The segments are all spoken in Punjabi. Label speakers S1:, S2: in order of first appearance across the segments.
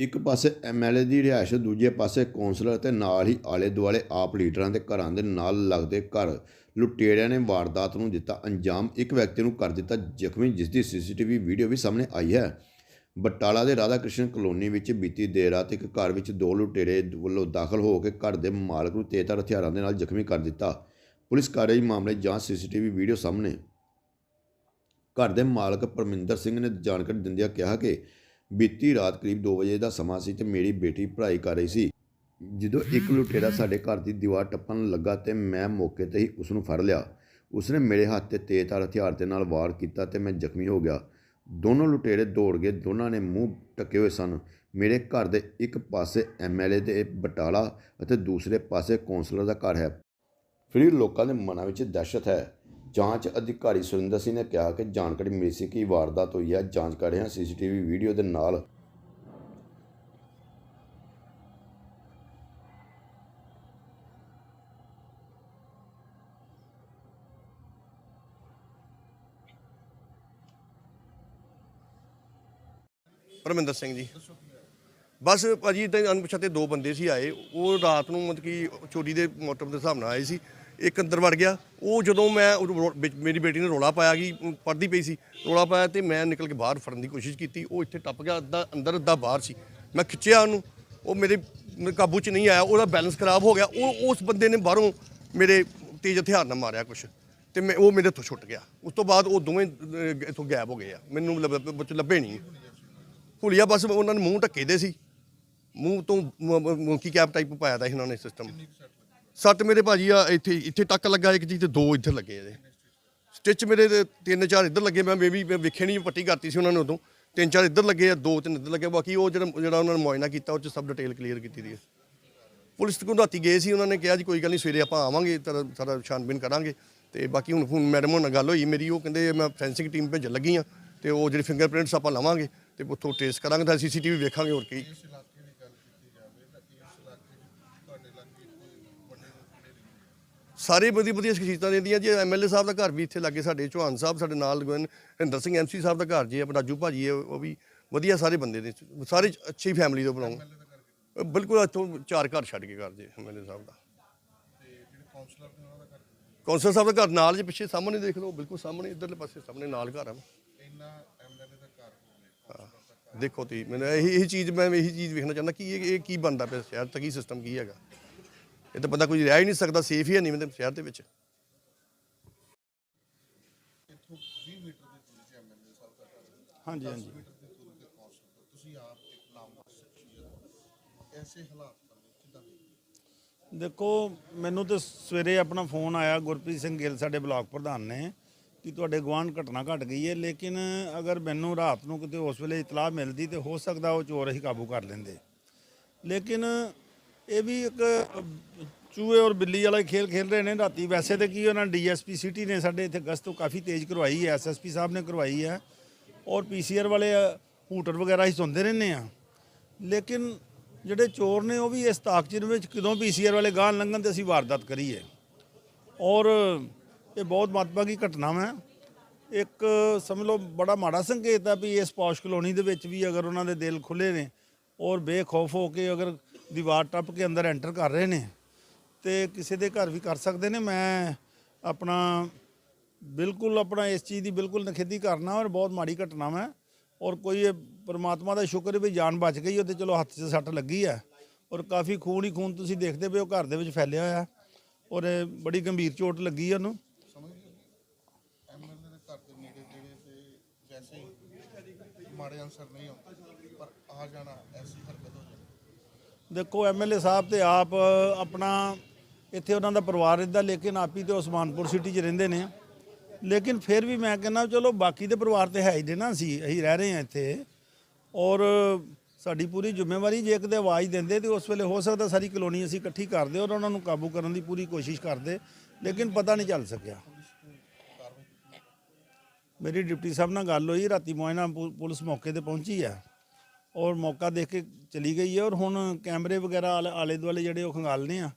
S1: ਇੱਕ ਪਾਸੇ ਐਮਐਲਏ ਦੀ ਰਿਹਾਇਸ਼, ਦੂਜੇ ਪਾਸੇ ਕੌਂਸਲਰ ਤੇ ਨਾਲ ਹੀ ਆਲੇ ਦੁਆਲੇ ਆਪ ਲੀਡਰਾਂ ਦੇ ਘਰਾਂ ਦੇ ਨਾਲ ਲੱਗਦੇ ਘਰ ਲੁਟੇਰਿਆਂ ਨੇ ਵਾਰਦਾਤ ਨੂੰ ਦਿੱਤਾ ਅੰਜਾਮ। ਇੱਕ ਵਿਅਕਤੀ ਨੂੰ ਕਰ ਦਿੱਤਾ ਜ਼ਖਮੀ, ਜਿਸ ਦੀ ਸੀਸੀਟੀਵੀ ਵੀਡੀਓ ਵੀ ਸਾਹਮਣੇ ਆਈ ਹੈ। ਬਟਾਲਾ ਦੇ ਰਾਧਾ ਕ੍ਰਿਸ਼ਨ ਕਲੋਨੀ ਵਿੱਚ ਬੀਤੀ ਦੇਰ ਰਾਤ ਇੱਕ ਘਰ ਵਿੱਚ ਦੋ ਲੁਟੇਰੇ ਵੱਲੋਂ ਦਾਖਲ ਹੋ ਕੇ ਘਰ ਦੇ ਮਾਲਕ ਨੂੰ ਤੇਜ਼ਧਾਰ ਹਥਿਆਰਾਂ ਦੇ ਨਾਲ ਜ਼ਖਮੀ ਕਰ ਦਿੱਤਾ। ਪੁਲਿਸ ਕਾਰਵਾਈ ਮਾਮਲੇ ਦੀ ਜਾਂਚ, ਸੀਸੀਟੀਵੀ ਵੀਡੀਓ ਸਾਹਮਣੇ। ਘਰ ਦੇ ਮਾਲਕ ਪਰਮਿੰਦਰ ਸਿੰਘ ਨੇ ਜਾਣਕਾਰੀ ਦਿੰਦਿਆਂ ਕਿਹਾ ਕਿ ਬੀਤੀ ਰਾਤ ਕਰੀਬ 2 ਵਜੇ ਦਾ ਸਮਾਂ ਸੀ ਤੇ ਮੇਰੀ ਬੇਟੀ ਪੜ੍ਹਾਈ ਕਰ ਰਹੀ ਸੀ। ਜਦੋਂ ਇੱਕ ਲੁਟੇਰਾ ਸਾਡੇ ਘਰ ਦੀ ਦੀਵਾਰ ਟੱਪਣ ਲੱਗਾ ਤੇ ਮੈਂ ਮੌਕੇ ਤੇ ਹੀ ਉਸ ਨੂੰ ਫੜ ਲਿਆ। ਉਸਨੇ ਮੇਰੇ ਹੱਥ ਤੇ ਤੇਜ਼ਧਾਰ ਹਥਿਆਰ ਦੇ ਨਾਲ ਵਾਰ ਕੀਤਾ ਤੇ ਮੈਂ ਜ਼ਖਮੀ ਹੋ ਗਿਆ। ਦੋਨੋਂ ਲੁਟੇਰੇ ਦੌੜ ਗਏ, ਦੋਨਾਂ ਨੇ ਮੂੰਹ ਟੱਕੇ ਹੋਏ ਸਨ। ਮੇਰੇ ਘਰ ਦੇ ਇੱਕ ਪਾਸੇ ਐਮਐਲਏ ਦੇ ਬਟਾਲਾ ਅਤੇ ਦੂਸਰੇ ਪਾਸੇ ਕੌਂਸਲਰ ਦਾ ਘਰ ਹੈ। ਫਿਰ ਲੋਕਾਂ ਦੇ ਮਨਾਂ ਵਿੱਚ ਦਹਿਸ਼ਤ ਹੈ। ਜਾਂਚ ਅਧਿਕਾਰੀ ਸੁਰਿੰਦਰ ਸਿੰਘ ਨੇ ਕਿਹਾ ਕਿ ਜਾਣਕਾਰੀ ਮਿਲੀ ਸੀ ਕਿ ਵਾਰਦਾਤ ਹੋਈ ਹੈ। ਜਾਂਚ ਕਰ ਰਹੇ ਹਾਂ। ਸੀਸੀਟੀਵੀ ਵੀਡੀਓ ਦੇ ਨਾਲ
S2: ਪਰਮਿੰਦਰ ਸਿੰਘ ਜੀ। ਬਸ ਭਾਜੀ ਤੇ ਅਣਪਛਾਤੇ ਦੋ ਬੰਦੇ ਸੀ ਆਏ। ਉਹ ਰਾਤ ਨੂੰ ਮਤਲਬ ਕਿ ਚੋਰੀ ਦੇ ਮੋਟਰ ਦੇ ਹਿਸਾਬ ਨਾਲ ਆਏ ਸੀ। ਇੱਕ ਅੰਦਰ ਵੜ ਗਿਆ। ਉਹ ਜਦੋਂ ਮੈਂ ਉਹ ਰੋ- ਵਿੱਚ ਮੇਰੀ ਬੇਟੀ ਨੇ ਰੋਲਾ ਪਾਇਆ ਕਿ ਪੜਦੀ ਪਈ ਸੀ। ਰੋਲਾ ਪਾਇਆ ਤੇ ਮੈਂ ਨਿਕਲ ਕੇ ਬਾਹਰ ਫੜਨ ਦੀ ਕੋਸ਼ਿਸ਼ ਕੀਤੀ। ਉਹ ਇੱਥੇ ਟੱਪ ਗਿਆ ਅੱਧਾ ਅੰਦਰ ਅੱਧਾ ਬਾਹਰ ਸੀ। ਮੈਂ ਖਿੱਚਿਆ ਉਹਨੂੰ। ਉਹ ਮੇਰੇ ਮੇਰੇ ਕਾਬੂ 'ਚ ਨਹੀਂ ਆਇਆ। ਉਹਦਾ ਬੈਲੈਂਸ ਖਰਾਬ ਹੋ ਗਿਆ। ਉਹ ਉਸ ਬੰਦੇ ਨੇ ਬਾਹਰੋਂ ਮੇਰੇ ਤੇਜ਼ ਹਥਿਆਰ ਨਾਲ ਮਾਰਿਆ ਕੁਛ। ਤੇ ਮੈਂ ਉਹ ਮੇਰੇ ਤੋਂ ਛੁੱਟ ਗਿਆ। ਉਸ ਤੋਂ ਬਾਅਦ ਉਹ ਦੋਵੇਂ ਅਹ, ਇੱਥੋਂ ਗਾਇਬ ਹੋ ਗਏ ਆ। ਮੈਨੂੰ ਲੱਭ- ਲੱਭੇ ਨਹੀਂ। ਹੁਲੀਆ ਬਸ ਉਹਨਾਂ ਨੇ ਮੂੰਹ ਢੱਕੇ ਦੇ ਸੀ। ਮੂੰਹ ਤੋਂ ਮੋਂਕੀ ਕੈਪ ਟਾਈਪ ਪਾਇਆ ਦਾ ਇਹਨਾਂ ਨੇ ਸਿਸਟਮ ਸੱਤ ਮੇਰੇ ਭਾਜੀ ਆ, ਇੱਥੇ ਇੱਥੇ ਟੱਕ ਲੱਗਾ ਇੱਕ ਚੀਜ਼ ਤੇ ਦੋ ਇੱਧਰ ਲੱਗੇ ਇਹਦੇ। ਸਟਿਚ ਮੇਰੇ ਦੇ ਤਿੰਨ ਚਾਰ ਇੱਧਰ ਲੱਗੇ, ਮੈਂ ਬੇਬੀ ਵੇਖੇ ਨਹੀਂ ਪੱਟੀ ਕਰਤੀ ਸੀ ਉਹਨਾਂ ਨੇ ਉਦੋਂ। ਤਿੰਨ ਚਾਰ ਇੱਧਰ ਲੱਗੇ ਆ, ਦੋ ਤਿੰਨ ਇੱਧਰ ਲੱਗੇ ਬਾਕੀ ਉਹ ਜਿਹੜਾ ਜਿਹੜਾ ਉਹਨਾਂ ਨੇ ਮੁਆਇਨਾ ਕੀਤਾ, ਉਹ ਚ ਸਭ ਡਿਟੇਲ ਕਲੀਅਰ ਕੀਤੀ ਦੀ ਹੈ ਪੁਲਿਸ ਕੋਲ ਰਾਤੀ ਗਏ ਸੀ, ਉਹਨਾਂ ਨੇ ਕਿਹਾ ਜੀ, ਕੋਈ ਗੱਲ ਨਹੀਂ, ਸਵੇਰੇ ਆਪਾਂ ਆਵਾਂਗੇ ਤੇਰਾ ਸਾਰਾ ਛਾਨਬੀਨ ਕਰਾਂਗੇ। ਤੇ ਬਾਕੀ ਹੁਣ ਹੁਣ ਮੈਡਮ ਨਾਲ ਗੱਲ ਹੋਈ, ਮੇਰੀ ਉਹ ਕਹਿੰਦੇ, ਮੈਂ ਫੈਂਸਿੰਗ ਟੀਮ ਭੇਜਣ ਲੱਗੀ ਆ, ਤੇ ਉਹ ਜਿਹੜੇ ਫਿੰਗਰਪ੍ਰਿੰਟਸ ਆਪਾਂ ਲਵਾਂਗੇ, ਤੇ ਉੱਥੋਂ ਟ੍ਰੇਸ ਕਰਾਂਗੇ, ਤਾਂ ਸੀਸੀਟੀਵੀ ਵੇਖਾਂਗੇ ਹੋਰ ਕੀ। ਸਾਰੇ ਵਧੀਆ ਵਧੀਆ ਸ਼ਖਸੀਅਤਾਂ ਰਹਿੰਦੀਆਂ ਜੀ। ਐਮਐਲਏ ਸਾਹਿਬ ਦਾ ਘਰ ਵੀ ਇੱਥੇ ਲੱਗੇ ਸਾਡੇ ਚੌਹਾਨ ਸਾਹਿਬ ਸਾਡੇ ਨਾਲ ਗਵਨ ਹਰਿੰਦਰ ਸਿੰਘ ਐਮਸੀ ਸਾਹਿਬ ਦਾ ਘਰ ਜੀ ਆਪਣਾ ਰਾਜੂ ਭਾਜੀ ਹੈ ਉਹ ਵੀ ਵਧੀਆ ਸਾਰੇ ਬੰਦੇ ਨੇ। ਸਾਰੇ ਅੱਛੀ ਫੈਮਿਲੀ ਤੋਂ ਬਣਾਉਂ ਬਿਲਕੁਲ ਇੱਥੋਂ ਚਾਰ ਘਰ ਛੱਡ ਕੇ ਘਰ ਜੀ ਐਮਐਲਏ ਸਾਹਿਬ ਦਾ। ਕੌਂਸਲਰ ਸਾਹਿਬ ਦਾ ਘਰ ਨਾਲ ਜੇ ਪਿੱਛੇ ਸਾਹਮਣੇ ਦੇਖ ਲਓ ਬਿਲਕੁਲ ਸਾਹਮਣੇ ਇਧਰਲੇ ਪਾਸੇ ਸਾਹਮਣੇ ਨਾਲ ਘਰ ਆ। ਦੇਖੋ ਤੀ ਮੈਨੂੰ ਇਹੀ ਇਹੀ ਚੀਜ਼ ਮੈਂ ਇਹੀ ਚੀਜ਼ ਵੇਖਣਾ ਚਾਹੁੰਦਾ ਕਿ ਇਹ ਇਹ ਕੀ ਬਣਦਾ ਪਿਆ ਸ਼ਹਿਰ ਤੱਕ ਕੀ ਸਿਸਟਮ ਕੀ ਹੈਗਾ? ਇਹ ਤਾਂ ਬੰਦਾ ਕੋਈ ਰਹਿ ਹੀ ਨਹੀਂ ਸਕਦਾ ਸੇਫ ਹੀ ਹੈ ਨਹੀਂ ਮਤਲਬ ਸ਼ਹਿਰ ਦੇ ਵਿੱਚ।
S3: ਹਾਂਜੀ ਹਾਂਜੀ।
S4: ਤੁਸੀਂ ਆਪ ਇੱਕ ਨਾਮਵਰ ਸ਼ਖਸੀਅਤ ਐਸੇ ਹਾਲਾਤ ਵਿੱਚ ਕਿਦਾਂ
S3: ਦੇਖੋ ਮੈਨੂੰ ਤੇ ਸਵੇਰੇ ਆਪਣਾ ਫੋਨ ਆਇਆ ਗੁਰਪ੍ਰੀਤ ਸਿੰਘ ਗਿੱਲ ਸਾਡੇ ਬਲਾਕ ਪ੍ਰਧਾਨ ਨੇ ਕਿ ਤੁਹਾਡੇ ਗਵਾਂਢ ਘਟਨਾ ਘਟ ਗਈ ਹੈ ਲੇਕਿਨ ਅਗਰ ਮੈਨੂੰ ਰਾਤ ਨੂੰ ਕਿਤੇ ਉਸ ਵੇਲੇ ਇਤਲਾਹ ਮਿਲਦੀ ਤੇ ਹੋ ਸਕਦਾ ਉਹ ਚੋਰ ਅਸੀਂ ਕਾਬੂ ਕਰ ਲੈਂਦੇ। ਲੇਕਿਨ ਇਹ ਵੀ ਇੱਕ ਚੂਹੇ ਔਰ ਬਿੱਲੀ ਵਾਲਾ ਖੇਲ ਖੇਲ ਰਹੇ ਨੇ ਰਾਤੀ। ਵੈਸੇ ਤੇ ਕੀ ਉਹਨਾਂ ਡੀਐਸਪੀ ਸਿਟੀ ਨੇ ਸਾਡੇ ਇੱਥੇ ਗਸ਼ਤ ਤੋਂ ਕਾਫੀ ਤੇਜ਼ ਕਰਵਾਈ ਹੈ ਐਸਐਸਪੀ ਸਾਹਿਬ ਨੇ ਕਰਵਾਈ ਹੈ। ਔਰ ਪੀਸੀਆਰ ਵਾਲੇ ਹੂਟਰ ਵਗੈਰਾ ਹੀ ਸੁਣਦੇ ਰਹਿੰਦੇ ਆ। ਲੇਕਿਨ ਜਿਹੜੇ ਚੋਰ ਨੇ ਉਹ ਵੀ ਇਸ ਤਾਕਚਿਰ ਵਿੱਚ ਕਦੋਂ ਪੀਸੀਆਰ ਵਾਲੇ ਗਾਂ ਲੰਘਣ ਤੇ ਅਸੀਂ ਵਾਰਦਾਤ ਕਰੀਏ ਔਰ ਇਹ ਬਹੁਤ ਮਹੱਤਵਪੂਰਨ ਘਟਨਾ ਹੈ ਇੱਕ, ਸਮਝ ਲਓ, ਬੜਾ ਮਾੜਾ ਸੰਕੇਤ ਆ ਵੀ ਇਸ ਪੌਸ਼ ਕਲੋਨੀ ਦੇ ਵਿੱਚ ਵੀ ਅਗਰ ਉਹਨਾਂ ਦੇ ਦਿਲ ਖੁੱਲੇ ਨੇ ਔਰ ਬੇਖੌਫ ਹੋ ਕੇ ਅਗਰ ਦੀਵਾਰ ਟੱਪ ਕੇ ਅੰਦਰ ਐਂਟਰ ਕਰ ਰਹੇ ਨੇ ਤੇ ਕਿਸੇ ਦੇ ਘਰ ਵੀ ਕਰ ਸਕਦੇ ਨੇ। ਮੈਂ ਆਪਣਾ ਬਿਲਕੁਲ ਆਪਣਾ ਇਸ ਚੀਜ਼ ਦੀ ਬਿਲਕੁਲ ਨਖੇਦੀ ਕਰਨਾ ਔਰ ਬਹੁਤ ਮਾੜੀ ਘਟਨਾ ਹੈ ਔਰ ਕੋਈ ਇਹ ਪਰਮਾਤਮਾ ਦਾ ਸ਼ੁਕਰ ਵੀ ਜਾਨ ਬਚ ਗਈ ਉਹ ਤੇ ਚਲੋ ਹੱਥ 'ਚ ਸੱਟ ਲੱਗੀ ਹੈ। ਔਰ ਕਾਫੀ ਖੂਨ ਹੀ ਖੂਨ ਤੁਸੀਂ ਦੇਖਦੇ ਪਏ ਹੋ, ਘਰ ਦੇ ਵਿੱਚ ਫੈਲਿਆ ਹੋਇਆ। ਔਰ ਬੜੀ ਗੰਭੀਰ ਚੋਟ ਲੱਗੀ ਉਹਨੂੰ।
S4: ਮਾੜੇ ਅਨਸਰ ਨਹੀਂ ਆਉਂਦੇ, ਪਰ ਆ ਜਾਣਾ ਐਸੀ ਹਰਕਤ ਹੋ
S3: ਦੇਖੋ ਐਮਐਲਏ ਸਾਹਿਬ ਤੇ ਆਪ, ਆਪਣਾ, ਇੱਥੇ ਉਹਨਾਂ ਦਾ ਪਰਿਵਾਰ ਰਹਿੰਦਾ, ਲੇਕਿਨ ਆਪੀ ਤੇ ਉਸਮਾਨਪੁਰ ਸਿਟੀ 'ਚ ਰਹਿੰਦੇ ਨੇ। ਲੇਕਿਨ ਫਿਰ ਵੀ ਮੈਂ ਕਹਿੰਦਾ, ਚਲੋ, ਬਾਕੀ ਦੇ ਪਰਿਵਾਰ ਤੇ ਹੈ ਹੀ ਨੇ ਨਾ, ਅਸੀਂ ਅਸੀਂ ਰਹਿ ਰਹੇ ਹਾਂ ਇੱਥੇ। ਔਰ ਸਾਡੀ ਪੂਰੀ ਜ਼ਿੰਮੇਵਾਰੀ, ਜੇ ਇੱਕ ਕਿਤੇ ਆਵਾਜ਼ ਦਿੰਦੇ ਤੇ ਉਸ ਵੇਲੇ ਹੋ ਸਕਦਾ ਸਾਰੀ ਕਲੋਨੀ ਅਸੀਂ ਇਕੱਠੀ ਕਰਦੇ ਔਰ ਉਹਨਾਂ ਨੂੰ ਕਾਬੂ ਕਰਨ ਦੀ ਪੂਰੀ ਕੋਸ਼ਿਸ਼ ਕਰਦੇ ਲੇਕਿਨ ਪਤਾ ਨਹੀਂ ਚੱਲ ਸਕਿਆ। ਮੇਰੀ ਡਿਪਟੀ ਸਾਹਿਬ ਨਾਲ ਗੱਲ ਹੋਈ, ਰਾਤੀ ਮੋਇਨਾ ਪੁਲਿਸ ਮੌਕੇ ਤੇ ਪਹੁੰਚੀ ਆ। ਔਰ ਮੌਕਾ ਦੇਖ ਕੇ ਚਲੀ ਗਈ ਹੈ ਔਰ ਹੁਣ ਕੈਮਰੇ ਵਗੈਰਾ ਆਲੇ- ਆਲੇ ਦੁਆਲੇ ਜਿਹੜੇ ਉਹ ਖੰਗਾਲਨੇ ਆ।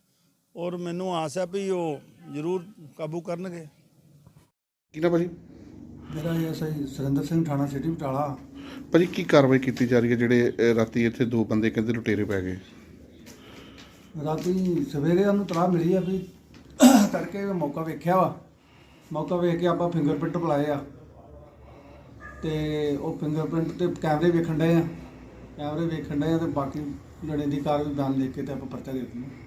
S3: ਔਰ ਮੈਨੂੰ ਆਸ ਹੈ ਵੀ ਉਹ ਜ਼ਰੂਰ ਕਾਬੂ ਕਰਨਗੇ।
S4: ਕੀ ਨਾ ਭਾਜੀ
S5: ਮੇਰਾ ਐਸਆਈ ਸੁਰਿੰਦਰ ਸਿੰਘ ਥਾਣਾ ਸਿਟੀ ਬਟਾਲਾ।
S6: ਭਾਜੀ ਕੀ ਕਾਰਵਾਈ ਕੀਤੀ ਜਾ ਰਹੀ ਹੈ ਜਿਹੜੇ ਰਾਤੀ ਇੱਥੇ ਦੋ ਬੰਦੇ ਕਹਿੰਦੇ ਲੁਟੇਰੇ ਪੈ ਗਏ?
S5: ਰਾਤੀ ਸਵੇਰੇ ਉਹਨੂੰ ਤਲਾਹ ਮਿਲੀ ਆ ਵੀ ਤੜਕੇ ਮੌਕਾ ਵੇਖਿਆ ਵਾ। ਮੌਕਾ ਵੇਖ ਕੇ ਆਪਾਂ ਫਿੰਗਰਪ੍ਰਿੰਟ ਬੁਲਾਏ ਆ। ਤੇ ਉਹ ਫਿੰਗਰਪ੍ਰਿੰਟ ਤੇ ਕੈਮਰੇ ਵੇਖਣ ਡਏ ਆ। ਕੈਮਰੇ ਵੇਖਣ ਡਏ ਆ ਤੇ ਬਾਕੀ ਲੜੇ ਦੀ ਕਾਰਵਾਈ ਬਿਆਨ ਲਿਖ ਕੇ ਤੇ ਆਪਾਂ ਪਰਚਾ ਦੇ ਦਿੰਦੇ ਹਾਂ